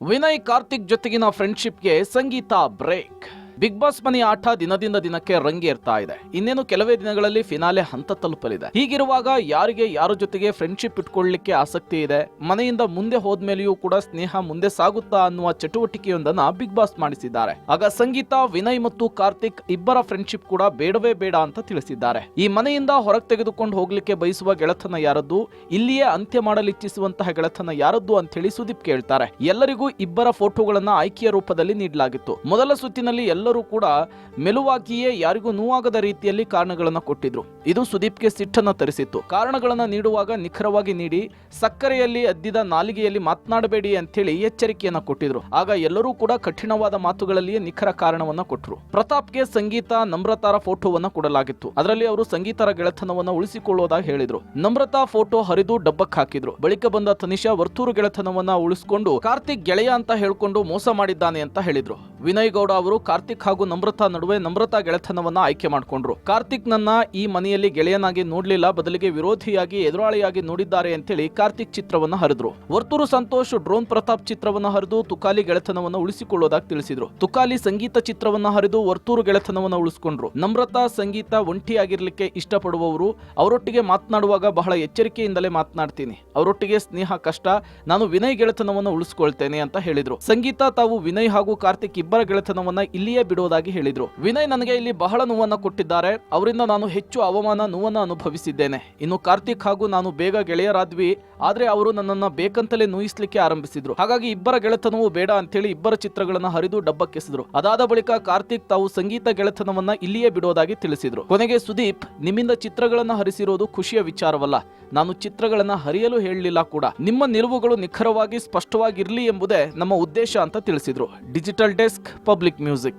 ವಿನಯ್ ಕಾರ್ತಿಕ್ ಜೊತೆಗಿನ ಫ್ರೆಂಡ್ಶಿಪ್ಗೆ Sangeetha break Bigg Boss ಮನೆಯ ಆಟ ದಿನದಿಂದ ದಿನಕ್ಕೆ ರಂಗೇರ್ತಾ ಇದೆ. ಇನ್ನೇನು ಕೆಲವೇ ದಿನಗಳಲ್ಲಿ ಫಿನಾಲೆ ಹಂತ ತಲುಪಲಿದೆ. ಹೀಗಿರುವಾಗ ಯಾರಿಗೆ ಯಾರ ಜೊತೆಗೆ ಫ್ರೆಂಡ್ಶಿಪ್ ಇಟ್ಕೊಳ್ಳಿಕ್ಕೆ ಆಸಕ್ತಿ ಇದೆ? ಮನೆಯಿಂದ ಮುಂದೆ ಹೋದ್ಮೇಲೆಯೂ ಕೂಡ ಸ್ನೇಹ ಮುಂದೆ ಸಾಗುತ್ತಾ ಅನ್ನುವ ಚಟುವಟಿಕೆಯೊಂದನ್ನ ಬಿಗ್ ಬಾಸ್ ಮಾಡಿಸಿದ್ದಾರೆ. ಆಗ ಸಂಗೀತ, ವಿನಯ್ ಮತ್ತು ಕಾರ್ತಿಕ್ ಇಬ್ಬರ ಫ್ರೆಂಡ್ಶಿಪ್ ಕೂಡ ಬೇಡವೇ ಬೇಡ ಅಂತ ತಿಳಿಸಿದ್ದಾರೆ. ಈ ಮನೆಯಿಂದ ಹೊರಗೆ ತೆಗೆದುಕೊಂಡು ಹೋಗ್ಲಿಕ್ಕೆ ಬಯಸುವ ಗೆಳತನ ಯಾರದ್ದು? ಇಲ್ಲಿಯೇ ಅಂತ್ಯ ಮಾಡಲಿಚ್ಛಿಸುವಂತಹ ಗೆಳತನ ಯಾರದ್ದು ಅಂತ ಹೇಳಿ ಸುದೀಪ್ ಕೇಳ್ತಾರೆ. ಎಲ್ಲರಿಗೂ ಇಬ್ಬರ ಫೋಟೋಗಳನ್ನ ಆಯ್ಕೆಯ ರೂಪದಲ್ಲಿ ನೀಡಲಾಗಿತ್ತು. ಮೊದಲ ಸುತ್ತಿನಲ್ಲಿ ಎಲ್ಲರೂ ಕೂಡ ಮೆಲುವಾಗಿಯೇ ಯಾರಿಗೂ ನೋವಾಗದ ರೀತಿಯಲ್ಲಿ ಕಾರಣಗಳನ್ನು ಕೊಟ್ಟಿದ್ರು. ಇದು ಸುದೀಪ್ಗೆ ಸಿಟ್ಟನ್ನ ತರಿಸಿತ್ತು. ಕಾರಣಗಳನ್ನು ನೀಡುವಾಗ ನಿಖರವಾಗಿ ನೀಡಿ, ಸಕ್ಕರೆಯಲ್ಲಿ ಅದ್ದಿದ ನಾಲಿಗೆಯಲ್ಲಿ ಮಾತನಾಡಬೇಡಿ ಅಂತೇಳಿ ಎಚ್ಚರಿಕೆಯನ್ನ ಕೊಟ್ಟಿದ್ರು. ಆಗ ಎಲ್ಲರೂ ಕೂಡ ಕಠಿಣವಾದ ಮಾತುಗಳಲ್ಲಿಯೇ ನಿಖರ ಕಾರಣವನ್ನ ಕೊಟ್ಟರು ಪ್ರತಾಪ್ಗೆ ಸಂಗೀತ, ನಮ್ರತಾರ ಫೋಟೋವನ್ನ ಕೊಡಲಾಗಿತ್ತು. ಅದರಲ್ಲಿ ಅವರು ಸಂಗೀತರ ಗೆಳೆತನವನ್ನು ಉಳಿಸಿಕೊಳ್ಳೋದಾಗಿ ಹೇಳಿದ್ರು. ನಮ್ರತಾ ಫೋಟೋ ಹರಿದು ಡಬ್ಬಕ್ಕೆ ಹಾಕಿದ್ರು. ಬಳಿಕ ಬಂದ ತನಿಷಾ ವರ್ತೂರು ಗೆಳೆತನವನ್ನು ಉಳಿಸಿಕೊಂಡು, ಕಾರ್ತಿಕ್ ಗೆಳೆಯ ಅಂತ ಹೇಳ್ಕೊಂಡು ಮೋಸ ಮಾಡಿದ್ದಾನೆ ಅಂತ ಹೇಳಿದ್ರು. ವಿನಯ್ ಗೌಡ ಅವರು ಕಾರ್ತಿಕ್ ಹಾಗೂ ನಮ್ರತಾ ನಡುವೆ ನಮ್ರತಾ ಗೆಳೆತನವನ್ನ ಆಯ್ಕೆ ಮಾಡಿಕೊಂಡ್ರು. ಕಾರ್ತಿಕ್ ನನ್ನ ಈ ಮನೆಯಲ್ಲಿ ಗೆಳೆಯನಾಗಿ ನೋಡ್ಲಿಲ್ಲ, ಬದಲಿಗೆ ವಿರೋಧಿಯಾಗಿ, ಎದುರಾಳಿಯಾಗಿ ನೋಡಿದ್ದಾರೆ ಅಂತೇಳಿ ಕಾರ್ತಿಕ್ ಚಿತ್ರವನ್ನ ಹರಿದ್ರು. ವರ್ತೂರು ಸಂತೋಷ್ ಡ್ರೋನ್ ಪ್ರತಾಪ್ ಚಿತ್ರವನ್ನ ಹರಿದು ತುಕಾಲಿ ಗೆಳೆತನವನ್ನ ಉಳಿಸಿಕೊಳ್ಳೋದಾಗಿ ತಿಳಿಸಿದ್ರು. ತುಕಾಲಿ ಸಂಗೀತ ಚಿತ್ರವನ್ನ ಹರಿದು ವರ್ತೂರು ಗೆಳೆತನವನ್ನ ಉಳಿಸಿಕೊಂಡ್ರು. ನಮ್ರತಾ ಸಂಗೀತ ಒಂಟಿಯಾಗಿರ್ಲಿಕ್ಕೆ ಇಷ್ಟಪಡುವವರು, ಅವರೊಟ್ಟಿಗೆ ಮಾತನಾಡುವಾಗ ಬಹಳ ಎಚ್ಚರಿಕೆಯಿಂದಲೇ ಮಾತನಾಡ್ತೀನಿ. ಅವರೊಟ್ಟಿಗೆ ಸ್ನೇಹ, ಕಷ್ಟ, ನಾನು ವಿನಯ್ ಗೆಳೆತನವನ್ನ ಉಳಿಸ್ಕೊಳ್ತೇನೆ ಅಂತ ಹೇಳಿದ್ರು. ಸಂಗೀತ ತಾವು ವಿನಯ್ ಹಾಗೂ ಕಾರ್ತಿಕ್ ಇಬ್ಬರ ಗೆಳೆತನವನ್ನ ಇಲ್ಲಿಯೇ ಬಿಡೋದಾಗಿ ಹೇಳಿದ್ರು. ವಿನಯ್ ನನಗೆ ಇಲ್ಲಿ ಬಹಳ ನೋವನ್ನ ಕೊಟ್ಟಿದ್ದಾರೆ. ಅವರಿಂದ ನಾನು ಹೆಚ್ಚು ಅವಮಾನ ನೋವನ್ನ ಅನುಭವಿಸಿದ್ದೇನೆ. ಇನ್ನು ಕಾರ್ತಿಕ್ ಹಾಗೂ ನಾನು ಬೇಗ ಗೆಳೆಯರಾದ್ವಿ. ಆದ್ರೆ ಅವರು ನನ್ನನ್ನ ಬೇಕಂತಲೇ ನೋಯಿಸ್ಲಿಕ್ಕೆ ಆರಂಭಿಸಿದ್ರು. ಹಾಗಾಗಿ ಇಬ್ಬರ ಗೆಳೆತನವು ಬೇಡ ಅಂತೇಳಿ ಇಬ್ಬರ ಚಿತ್ರಗಳನ್ನ ಹರಿದು ಡಬ್ಬಕ್ಕೆಸಿದ್ರು. ಅದಾದ ಬಳಿಕ ಕಾರ್ತಿಕ್ ತಾವು ಸಂಗೀತ ಗೆಳೆತನವನ್ನ ಇಲ್ಲಿಯೇ ಬಿಡೋದಾಗಿ ತಿಳಿಸಿದ್ರು. ಕೊನೆಗೆ ಸುದೀಪ್, ನಿಮ್ಮಿಂದ ಚಿತ್ರಗಳನ್ನ ಹರಿಸಿರೋದು ಖುಷಿಯ ವಿಚಾರವಲ್ಲ. ನಾನು ಚಿತ್ರಗಳನ್ನ ಹರಿಯಲು ಹೇಳಲಿಲ್ಲ ಕೂಡ. ನಿಮ್ಮ ನಿಲುವುಗಳು ನಿಖರವಾಗಿ ಸ್ಪಷ್ಟವಾಗಿರ್ಲಿ ಎಂಬುದೇ ನಮ್ಮ ಉದ್ದೇಶ ಅಂತ ತಿಳಿಸಿದ್ರು. Digital desk public music.